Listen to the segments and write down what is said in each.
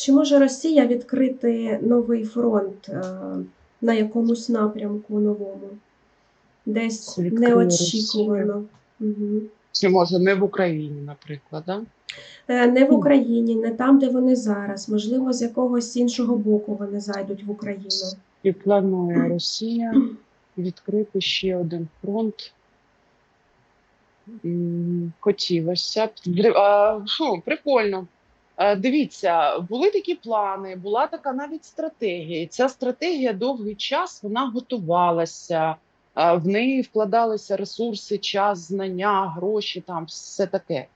Чи може Росія відкрити новий фронт е, на якомусь напрямку новому? Десь Відкриє неочікувано. Угу. Чи може не в Україні, наприклад, да? Е, Не в Україні, не там, де вони зараз. Можливо, з якогось іншого боку вони зайдуть в Україну. І планує Росія відкрити ще один фронт. Хотілося б. Фу, прикольно. Е, Дивіться, були такі плани, була така навіть стратегія. І ця стратегія довгий час вона готувалася. е, В неї вкладалися ресурси, час, знання, гроші, там все таке.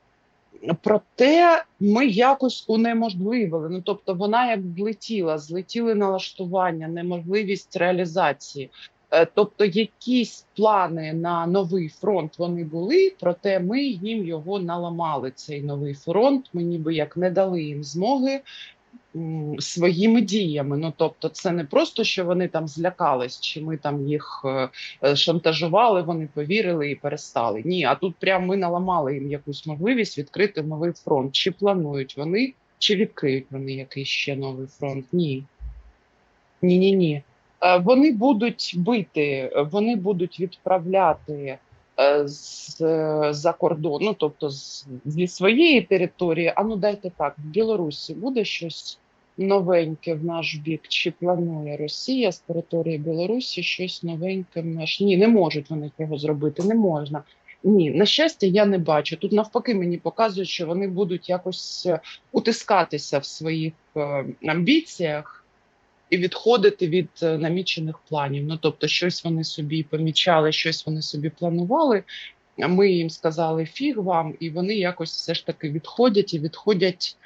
Проте ми якось унеможливили. Ну тобто, вона як влетіла, злетіли налаштування, неможливість реалізації. Е, Тобто, якісь плани на новий фронт вони були, проте ми їм його наламали. Цей новий фронт. Ми ніби як не дали їм змоги своїми діями. Ну тобто, це не просто що вони там злякались, чи ми там їх е, е, шантажували, вони повірили і перестали. Ні, а тут прямо ми наламали їм якусь можливість відкрити новий фронт. Чи планують вони, чи відкриють вони якийсь ще новий фронт? Ні. Ні, ні, ні. Е, Вони будуть бити, вони будуть відправляти е, з за кордон, ну тобто зі своєї території. А ну дайте так, в Білорусі буде щось новеньке в наш бік? Чи планує Росія з території Білорусі щось новеньке в наш? Ні, не можуть вони цього зробити, не можна. Ні, на щастя, я не бачу. Тут навпаки мені показують, що вони будуть якось е, утискатися в своїх амбіціях і відходити від е, намічених планів. Ну тобто, щось вони собі помічали, щось вони собі планували. Ми їм сказали фіг вам, і вони якось все ж таки відходять і відходять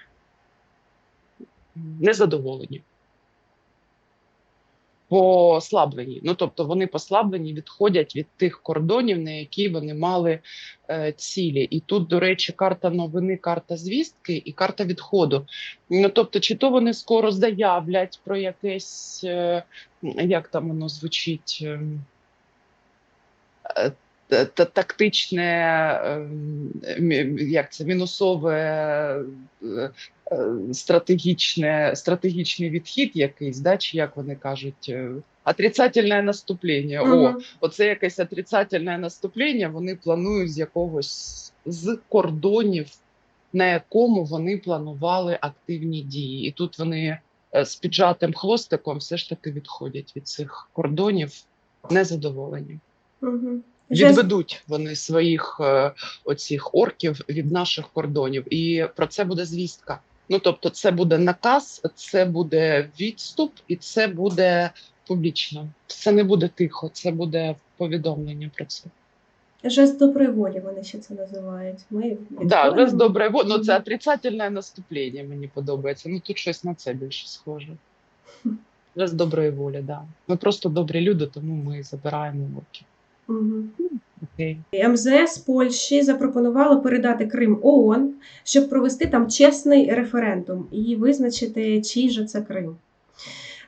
незадоволені. Послаблені. Ну тобто вони послаблені, відходять від тих кордонів, на які вони мали е, цілі. І тут, до речі, карта новини, карта звістки і карта відходу. Ну тобто, чи то вони скоро заявлять про якесь, е, як там воно звучить, ем, е, тактичне, ем, як це мінусове. е, е, стратегічне, стратегічний відхід якийсь, да, чи як вони кажуть, е, отрицательне наступлення. О, оце якесь отрицательне наступлення. Вони планують з якогось з кордонів, на якому вони планували активні дії. І тут вони е, з піджатим хвостиком все ж таки відходять від цих кордонів незадоволені. Мгм. Відведуть вони своїх е, оцих орків від наших кордонів, і про це буде звістка. Ну тобто, це буде наказ, це буде відступ, і це буде публічно. Це не буде тихо, це буде повідомлення про це. Жест доброї волі вони ще це називають. Ми Да, відходимо. без добре, во- ну це отрицательне наступлення. Мені подобається. Ну тут щось на це більше схоже. Без доброї волі, да. Ми просто добрі люди, тому ми забираємо орків. Окей. МЗС Польщі запропонувало передати Крим ООН, щоб провести там чесний референдум і визначити, чий же це Крим.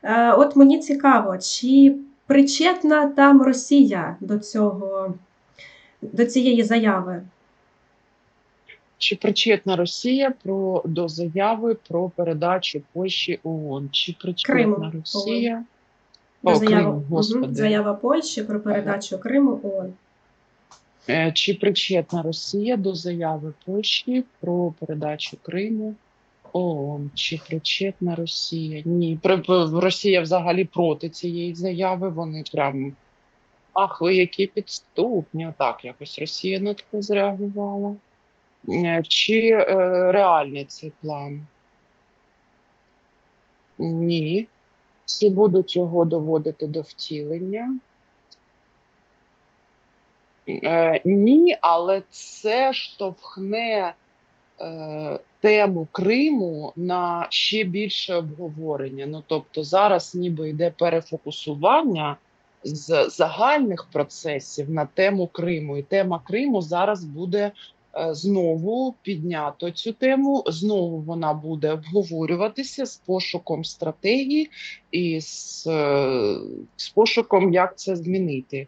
Е, От мені цікаво, чи причетна там Росія до цього, до цієї заяви? Чи причетна Росія про до заяви про передачу Польщі ООН? Чи причетна Криму Росія? О, заяви, Крим, господи. заява Польщі про передачу Криму ООН. Е, Чи причетна Росія до заяви Польщі про передачу Криму ООН? Чи причетна Росія? Ні, Росія взагалі проти цієї заяви. Вони прям ах, ви які підступні. Так, якось Росія на це зреагувала. Е, Чи е, реальний цей план? Ні. Чи будуть його доводити до втілення? Е, ні, але це штовхне е, тему Криму на ще більше обговорення. Ну тобто зараз ніби йде перефокусування з загальних процесів на тему Криму, і тема Криму зараз буде знову піднято цю тему. Знову вона буде обговорюватися з пошуком стратегії і з, е, з пошуком, як це змінити.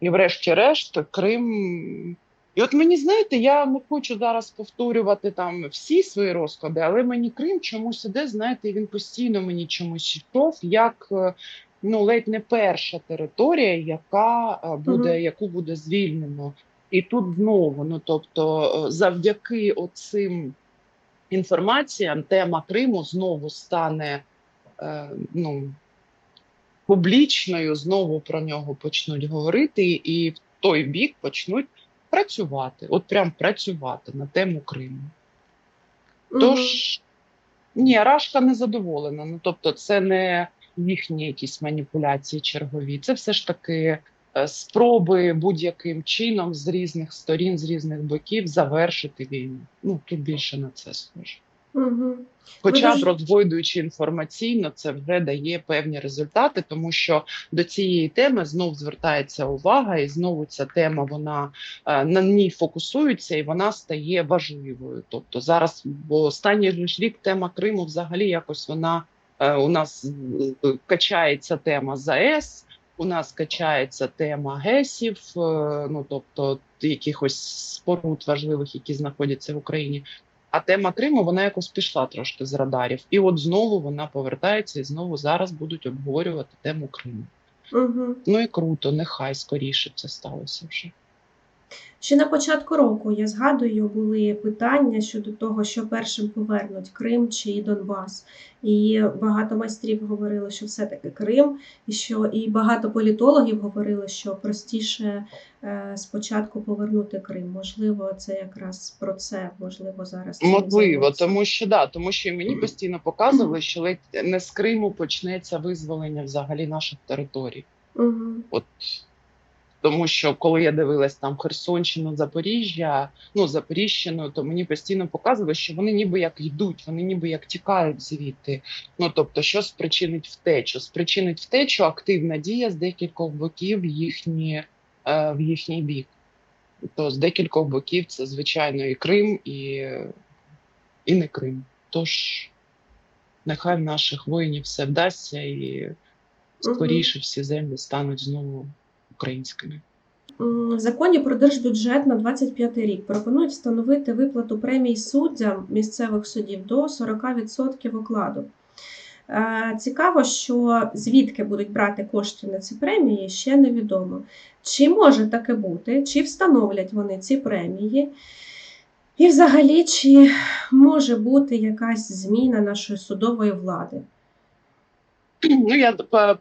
І врешті-решт, Крим І от мені знаєте, я не хочу зараз повторювати там всі свої розклади, але мені Крим чомусь іде, знаєте, він постійно мені чомусь йшов, як е, ну ледь не перша територія, яка е, буде, Мгм. яку буде звільнено. І тут знову, ну тобто, е, завдяки оцим інформаціям, тема Криму знову стане е, ну, публічною, знову про нього почнуть говорити, і в той бік почнуть працювати, от прям працювати на тему Криму. Тож ні, Рашка не задоволена. Ну тобто, це не їхні якісь маніпуляції чергові. Це все ж таки спроби будь-яким чином з різних сторін, з різних боків завершити війну. Ну тут більше на це схоже. Мгм. Хоча б розгойдуючи інформаційно, це вже дає певні результати, тому що до цієї теми знов звертається увага, і знову ця тема вона е, на ній фокусується і вона стає важливою. Тобто зараз, бо останній рік тема Криму взагалі якось вона е, у нас е, качається тема ЗАЕС. У нас качається тема ГЕСів, е, ну тобто якихось споруд важливих, які знаходяться в Україні. А тема Криму вона якось пішла трошки з радарів. І от знову вона повертається і знову зараз будуть обговорювати тему Криму. Угу. Ну і круто, нехай скоріше це сталося вже. Ще на початку року я згадую, були питання щодо того, що першим повернуть Крим чи Донбас. І багато майстрів говорили, що все-таки Крим, і що і багато політологів говорили, що простіше е, спочатку повернути Крим. Можливо, це якраз про це, можливо, зараз. Можливо, тому що да, тому що мені постійно показували, що ледь не з Криму почнеться визволення взагалі наших територій. Мгм. От тому що коли я дивилась там Херсонщину, Запоріжжя, ну Запоріжщину, то мені постійно показували, що вони ніби як йдуть, вони ніби як тікають звідти. Ну тобто, що спричинить втечу? Спричинить втечу активна дія з декількох боків в їхні, е, в їхній бік. То з декількох боків це звичайно і Крим, і, і не Крим. Тож нехай в наших воїнів все вдасться і скоріше всі землі стануть знову українськими. В законі про держбюджет на 25 рік пропонують встановити виплату премій суддям місцевих судів до 40% окладу. Е, Цікаво, що звідки будуть брати кошти на ці премії, ще невідомо. Чи може таке бути, чи встановлять вони ці премії, і взагалі, чи може бути якась зміна нашої судової влади? Ну, я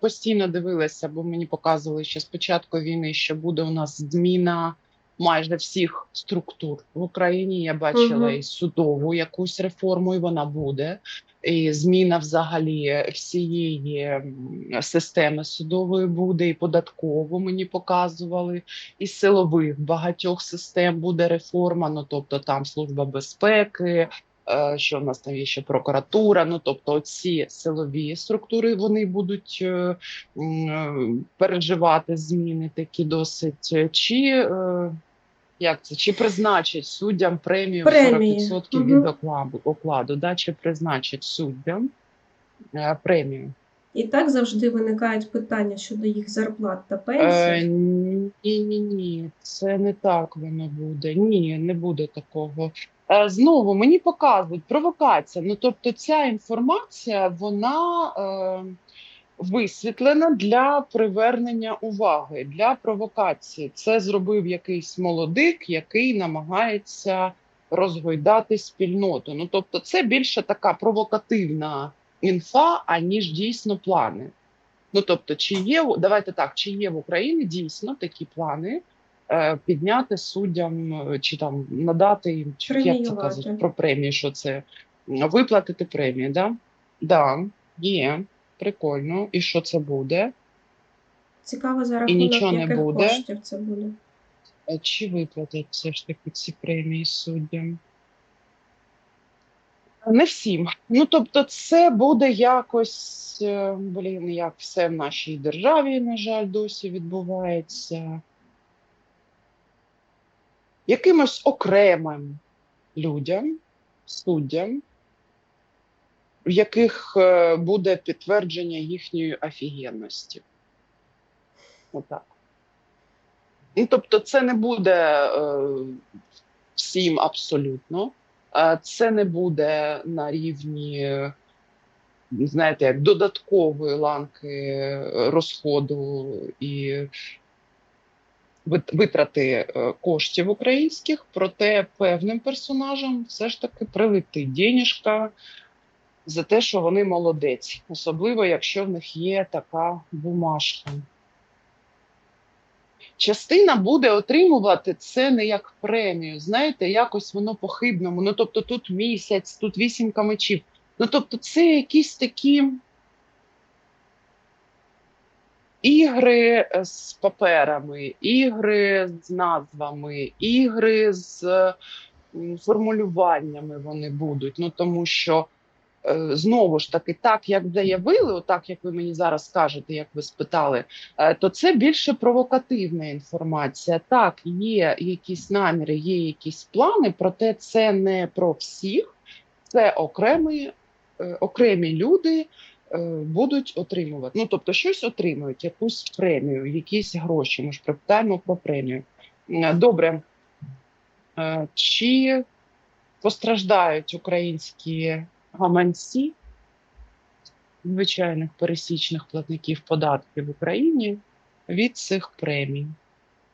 постійно дивилася, бо мені показували ще з початку війни, що буде у нас зміна майже всіх структур в Україні. Я бачила Мгм. і судову якусь реформу, і вона буде. І зміна взагалі всієї системи судової буде, і податкову мені показували, і силових багатьох систем буде реформа. Ну тобто там служба безпеки, що в нас там є ще прокуратура. Ну тобто, ці силові структури вони будуть е, е, переживати зміни такі досить. Е, Чи е, як це? Чи призначить суддям премію в Премії. 40% Мгм. від окладу, окладу, да? чи призначить суддям е, премію? І так завжди виникають питання щодо їх зарплат та Е, ні, ні, ні, це не так воно буде. Ні, не буде такого. Е, знову мені показують провокація. Ну тобто, ця інформація вона е, висвітлена для привернення уваги, для провокації. Це зробив якийсь молодик, який намагається розгойдати спільноту. Ну тобто, це більше така провокативна інфа, аніж дійсно плани. Ну тобто, чи є давайте так, чи є в Україні дійсно такі плани підняти суддям е, чи там надати їм, чи як це кажуть про премії, що це виплатити премії, да? Да, є, прикольно. І що це буде? Цікаво за І нічого не буде. коштів це буде. Е, Чи виплатять все ж таки ці премії суддям? Не всім. Ну тобто, це буде якось, е, блін, як все в нашій державі, на жаль, досі відбувається. Якимось окремим людям, суддям, в яких е, буде підтвердження їхньої офігенності. Отак. Ну, тобто, це не буде е, всім абсолютно. Це не буде на рівні, знаєте, як додаткової ланки розходу і витрати е, коштів українських, проте певним персонажам все ж таки прилетить денежка за те, що вони молодець, особливо якщо в них є така бумажка. Частина буде отримувати це не як премію. Знаєте, якось воно по-хибному. Ну тобто тут місяць, тут вісімка мечів. Ну тобто, це якісь такі ігри е, з паперами, ігри з назвами, ігри з формулюваннями вони будуть. Ну тому що е, знову ж таки, так як заявили, отак як ви мені зараз кажете, як ви спитали, е, то це більше провокативна інформація. Так, є якісь наміри, є якісь плани, проте це не про всіх, це окремі, окремі люди. Е, Будуть отримувати. Ну, тобто, щось отримують, якусь премію, якісь гроші. Ми ж питаємо про премію. Е, Добре. Е, Чи постраждають українські гаманці звичайних пересічних платників податків в Україні від цих премій.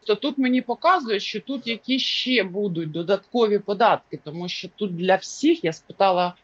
То тут мені показує, що тут які ще будуть додаткові податки, тому що тут для всіх я спитала,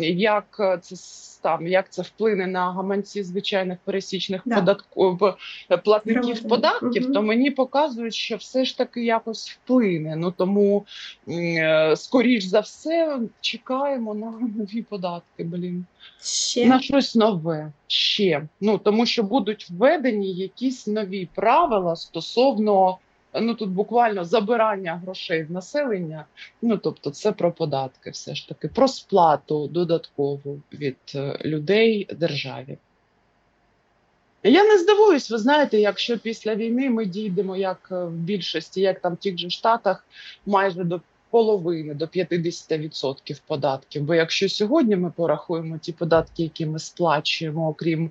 як це там, як це вплине на гаманці звичайних пересічних Да. податків платників податків, Мгм. то мені показують, що все ж таки якось вплине. Ну тому е, скоріш за все чекаємо на нові податки. Блін Ще на щось нове ще. Ну тому що будуть введені якісь нові правила стосовно ну тут буквально забирання грошей в населення. Ну тобто, це про податки, все ж таки, про сплату додаткову від е, людей державі. Я не здивуюсь, ви знаєте, якщо після війни ми дійдемо, як е, в більшості, як там в тих же штатах, майже до половини, до 50% податків. Бо якщо сьогодні ми порахуємо ті податки, які ми сплачуємо, окрім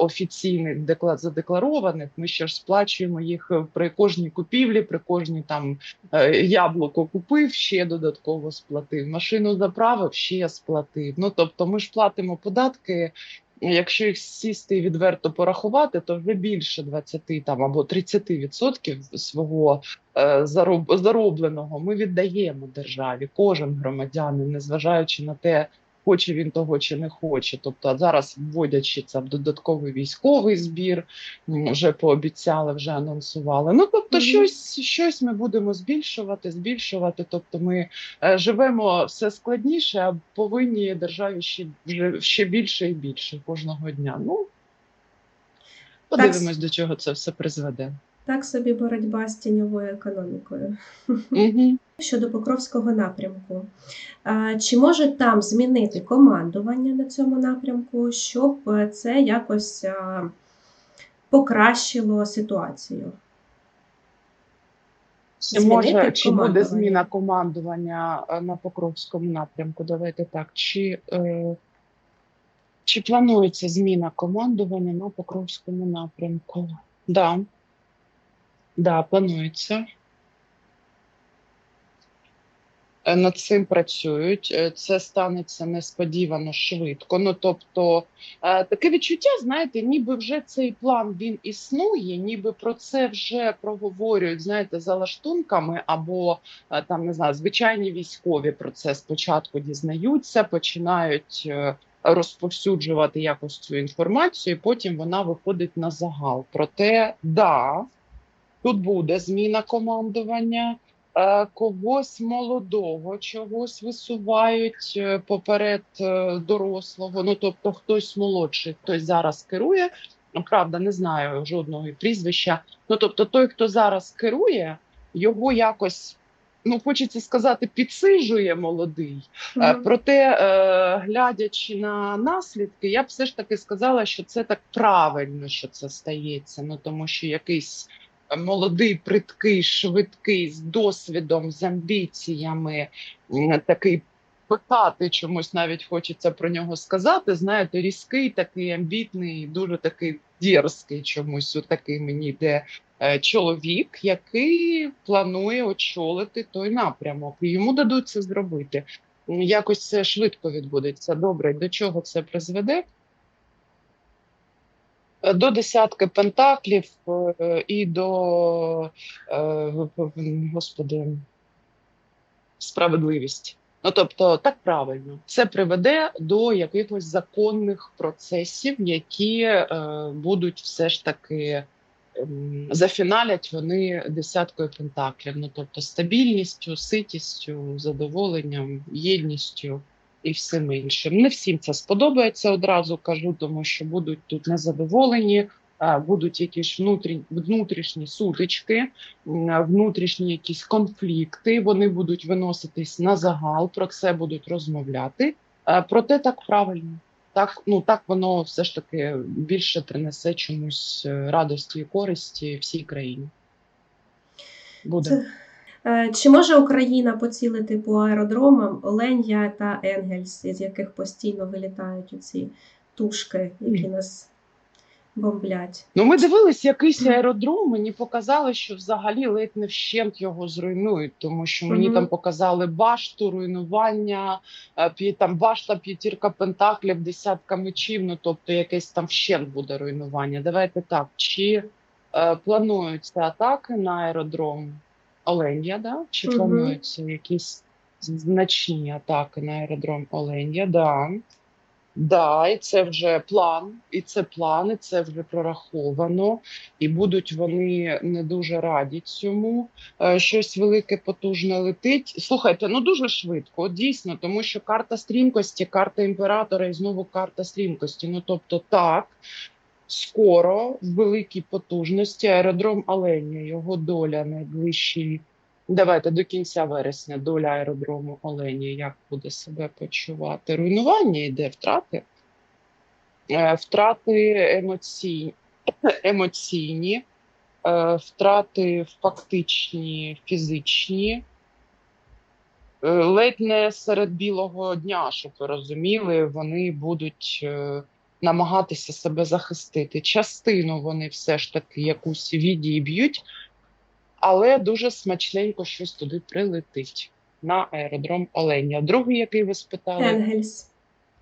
офіційних декла- задекларованих, ми ще ж сплачуємо їх е, при кожній купівлі, при кожній там е, яблуко купив, ще додатково сплатив. Машину заправив, ще сплатив. Ну тобто, ми ж платимо податки. Якщо їх сісти і відверто порахувати, то вже більше 20 там або 30% свого е, зароб, заробленого ми віддаємо державі, кожен громадянин, незважаючи на те, хоче він того чи не хоче. Тобто, зараз вводячи це в додатковий військовий збір, вже пообіцяли, вже анонсували. Ну тобто, щось, щось ми будемо збільшувати, збільшувати. Тобто, ми е, живемо все складніше, а повинні державі ще вже ще більше і більше кожного дня. Ну подивимось, до чого це все призведе. Так собі боротьба з тіньовою економікою. Угу. Щодо Покровського напрямку, чи може там змінити командування на цьому напрямку, щоб це якось покращило ситуацію? Чи може чи буде зміна командування е, на Покровському напрямку? Давайте так. Чи, е, чи планується зміна командування на Покровському напрямку? Да. Да, планується. Е, Над цим працюють. Е, Це станеться несподівано швидко. Ну тобто е, таке відчуття, знаєте, ніби вже цей план він існує, ніби про це вже проговорюють, знаєте, за лаштунками, або там не знаю, звичайні військові про це спочатку дізнаються, починають розповсюджувати якось цю інформацію, і потім вона виходить на загал. Проте, да, тут буде зміна командування. Е, Когось молодого чогось висувають е, поперед е, дорослого. Ну тобто, хтось молодший, хтось зараз керує. Ну, правда, не знаю жодного прізвища. Ну тобто, той, хто зараз керує, його якось. Ну, хочеться сказати, підсижує молодий. Е, Мгм. Проте, глядячи на наслідки, я б все ж таки сказала, що це так правильно, що це стається. Ну тому що якийсь молодий, приткий, швидкий, з досвідом, з амбіціями, такий пихати чомусь навіть хочеться про нього сказати. Знаєте, різкий, такий амбітний, дуже такий дерзкий чомусь. От такий мені йде е, чоловік, який планує очолити той напрямок, і йому дадуть це зробити. Якось це швидко відбудеться. Добре, до чого це призведе? Е, До десятки пентаклів е, і до е, господи, справедливість. Ну тобто, так правильно, це приведе до якихось законних процесів, які е, будуть все ж таки ем, зафіналять вони десяткою пентаклів. Ну тобто стабільністю, ситістю, задоволенням, єдністю і всім іншим. Не всім це сподобається одразу кажу, тому що будуть тут незадоволені, будуть якісь внутрі, внутрішні сутички, внутрішні якісь конфлікти. Вони будуть виноситись на загал, про це будуть розмовляти. Проте так правильно. Так, ну так воно все ж таки більше принесе чомусь е, радості і користі всій країні. Буде. Е, Чи може Україна поцілити по аеродромам Оленя та Енгельс, із яких постійно вилітають оці тушки, які нас бомблять? Ну, ми дивились якийсь аеродром. Мені показали, що взагалі ледь не вщент його зруйнують, тому що мені Мгм. там показали башту, руйнування, е, там башта, п'ятірка пентаклів, десятка мечів. Ну тобто якесь там вщент буде руйнування. Давайте так. Чи е, плануються атаки на аеродром Оленя, да? Чи Мгм. плануються якісь значні атаки на аеродром Оленя? Да. Да, і це вже план, і це план, і це вже прораховано, і будуть вони не дуже раді цьому. Е, Щось велике, потужне летить. Слухайте, ну дуже швидко, дійсно, тому що карта стрімкості, карта імператора і знову карта стрімкості. Ну тобто, так, скоро в великій потужності аеродром Оленя, його доля найближчі. Давайте до кінця вересня доля аеродрому Олені як буде себе почувати. Руйнування йде втрати, Е, втрати емоційні, емоційні, втрати фактичні, фізичні. Е, Ледь не серед білого дня, щоб ви розуміли, вони будуть е, намагатися себе захистити. Частину вони все ж таки якусь відіб'ють, але дуже смачненько щось туди прилетить на аеродром Оленя. Другий, який ви спитали, Енгельс.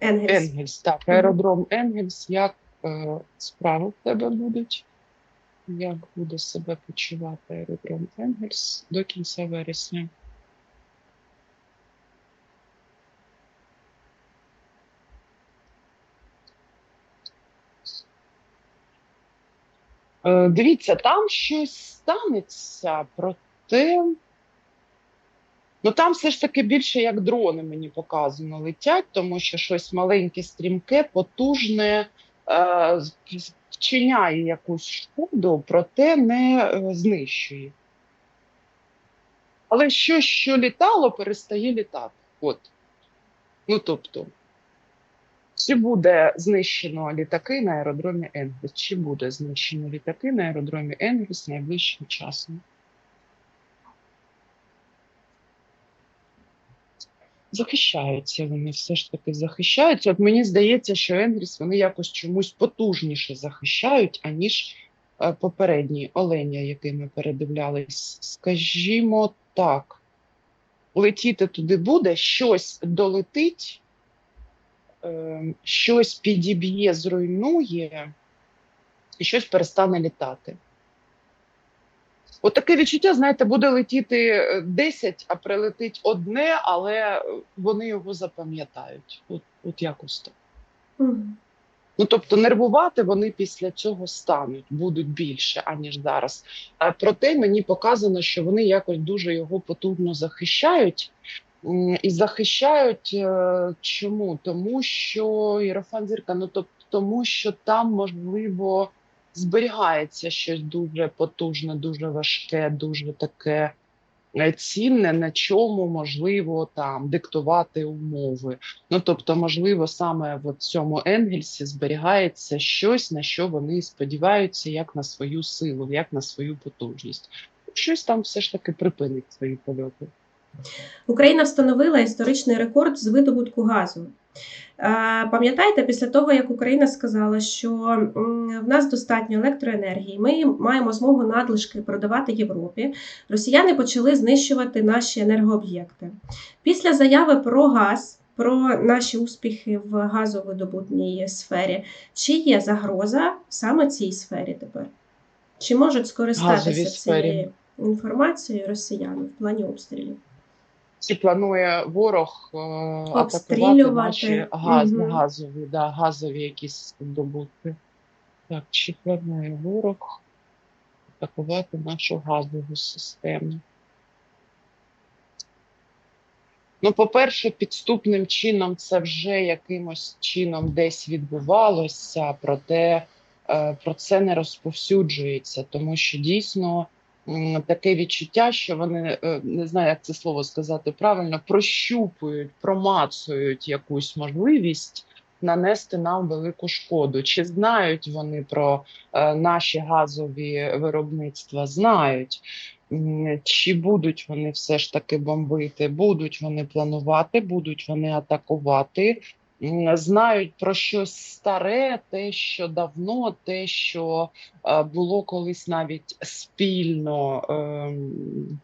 Енгельс. Енгельс. Так, аеродром Енгельс. Як е, справи в тебе будуть? Як буде себе почувати аеродром Енгельс до кінця вересня? Дивіться, там щось станеться, проте. Ну там все ж таки більше як дрони мені показано летять, тому що щось маленьке, стрімке, потужне, е, вчиняє якусь шкоду, проте не е, знищує. Але щось, що літало, перестає літати. От. Ну тобто, чи буде знищено літаки на аеродромі Енгельс? Чи буде знищено літаки на аеродромі Енгельс найближчим часом? Захищаються вони все ж таки захищаються. От мені здається, що Енгельс вони якось чомусь потужніше захищають, аніж е, попередні оленя, які ми передивлялись. Скажімо так, летіти туди буде, щось долетить, щось підіб'є, зруйнує, і щось перестане літати. От таке відчуття, знаєте, буде летіти е, 10, а прилетить одне, але е, вони його запам'ятають. От, от якось так. Ну тобто нервувати вони після цього стануть, будуть більше, аніж зараз. А проте мені показано, що вони якось дуже його потужно захищають. І захищають е, чому? Тому що Єрофан Зірка, ну тобто, тому що там можливо зберігається щось дуже потужне, дуже важке, дуже таке е, цінне, на чому можливо там диктувати умови. Ну тобто, можливо, саме в цьому Енгельсі зберігається щось, на що вони сподіваються, як на свою силу, як на свою потужність. Щось там все ж таки припинить свої польоти. Україна встановила історичний рекорд з видобутку газу. Е, Пам'ятаєте, після того, як Україна сказала, що в нас достатньо електроенергії, ми маємо змогу надлишки продавати Європі, росіяни почали знищувати наші енергооб'єкти. Після заяви про газ, про наші успіхи в газовидобутній сфері, чи є загроза саме цій сфері тепер? Чи можуть скористатися цією інформацією росіяни в плані обстрілів? Чи планує ворог е, атакувати Обстрілювати. наші газ, Мгм. газові, да, газові якісь здобутки? Так, чи планує ворог атакувати нашу газову систему? Ну, по-перше, підступним чином це вже якимось чином десь відбувалося, проте е, про це не розповсюджується, тому що дійсно таке відчуття, що вони е, не знаю, як це слово сказати правильно, прощупують, промацують якусь можливість нанести нам велику шкоду. Чи знають вони про е, наші газові виробництва? Знають. Чи будуть вони все ж таки бомбити? Будуть вони планувати, будуть вони атакувати. Знають про щось старе, те, що давно, те, що е, було колись навіть спільно. ем,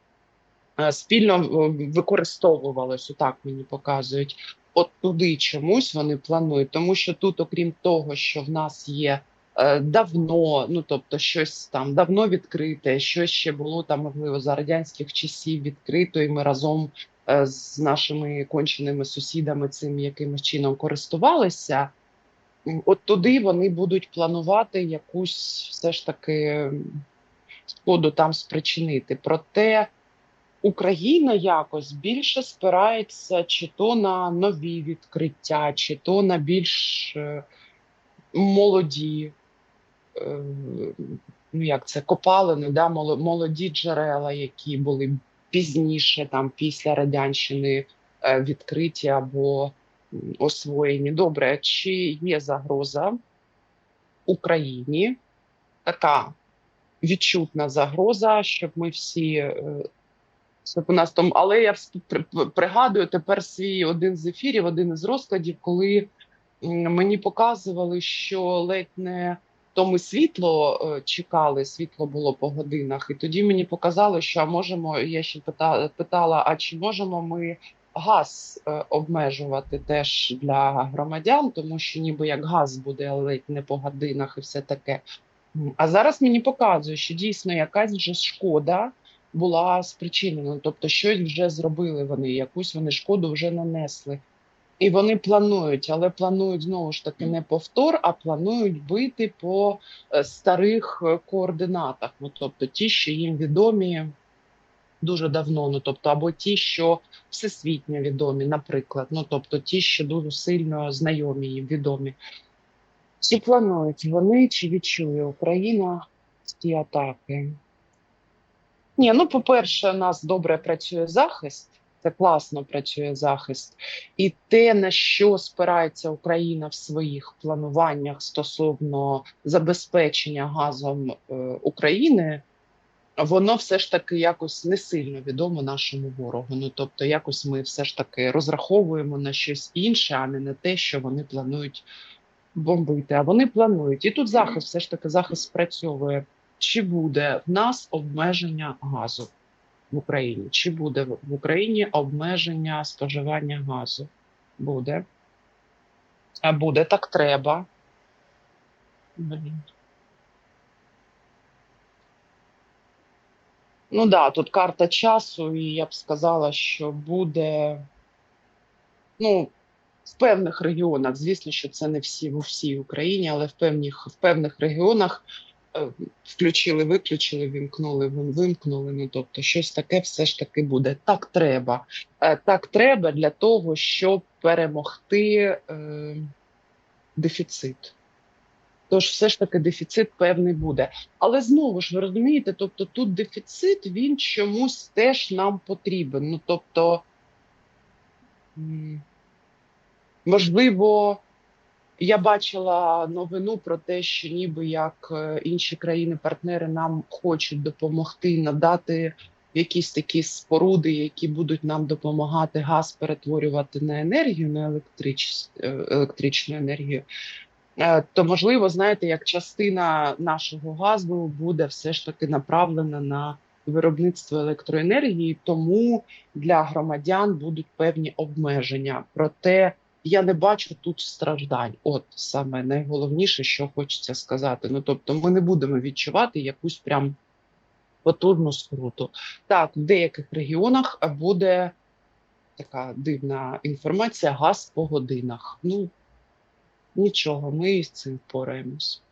е, Спільно е, використовувалось, отак мені показують. От туди чомусь вони планують, тому що тут, окрім того, що в нас є е, давно, ну тобто щось там давно відкрите, щось ще було там, можливо, за радянських часів відкрито, і ми разом з нашими конченими сусідами цим якимось чином користувалися. От туди вони будуть планувати якусь все ж таки шкоду там спричинити. Проте Україна якось більше спирається чи то на нові відкриття, чи то на більш е, молоді, е, ну як це, копалини, да, молоді джерела, які були пізніше, там після радянщини е, відкриті або освоєні. Добре, чи є загроза Україні така відчутна загроза, щоб ми всі. е, щоб у нас там, але я пригадую тепер свій один з ефірів, один із розкладів, коли мені показували, що ледь не то ми світло е, чекали, світло було по годинах, і тоді мені показали, що можемо. Я ще питала: а чи можемо ми газ е, обмежувати теж для громадян, тому що ніби як газ буде ледь не по годинах і все таке. А зараз мені показує, що дійсно якась вже шкода була спричинена, тобто щось вже зробили вони, якусь вони шкоду вже нанесли. І вони планують, але планують знову ж таки не повтор, а планують бити по е, старих е, координатах. Ну тобто ті, що їм відомі дуже давно, ну тобто, або ті, що всесвітньо відомі, наприклад, ну тобто ті, що дуже сильно знайомі їм відомі. Чи планують вони, чи відчує Україна ці атаки? Ні, ну по-перше, у нас добре працює захист. Це класно працює захист, і те, на що спирається Україна в своїх плануваннях стосовно забезпечення газом е, України, воно все ж таки якось не сильно відомо нашому ворогу. Ну тобто, якось ми все ж таки розраховуємо на щось інше, а не на те, що вони планують бомбити. А вони планують. І тут захист, все ж таки, захист спрацьовує. Чи буде в нас обмеження газу в Україні? Чи буде в Україні обмеження споживання газу? Буде. А буде так треба. Блін. Ну да, тут карта часу, і я б сказала, що буде. Ну, в певних регіонах, звісно, що це не всі в всій Україні, але в певних, в певних регіонах включили, виключили, вімкнули, вимкнули. Ну тобто, щось таке все ж таки буде. Так треба. Е, Так треба для того, щоб перемогти е, дефіцит. Тож, все ж таки, дефіцит певний буде. Але знову ж ви розумієте, тобто тут дефіцит він чомусь теж нам потрібен. Ну тобто, можливо, я бачила новину про те, що ніби як е, інші країни-партнери нам хочуть допомогти надати якісь такі споруди, які будуть нам допомагати газ перетворювати на енергію, на електрич, е, електричну енергію, е, то можливо, знаєте, як частина нашого газу буде все ж таки направлена на виробництво електроенергії, тому для громадян будуть певні обмеження. Проте я не бачу тут страждань. От саме найголовніше, що хочеться сказати. Ну тобто, ми не будемо відчувати якусь прям потужну скруту. Так, в деяких регіонах буде така дивна інформація: газ по годинах. Ну нічого, ми з цим впораємось.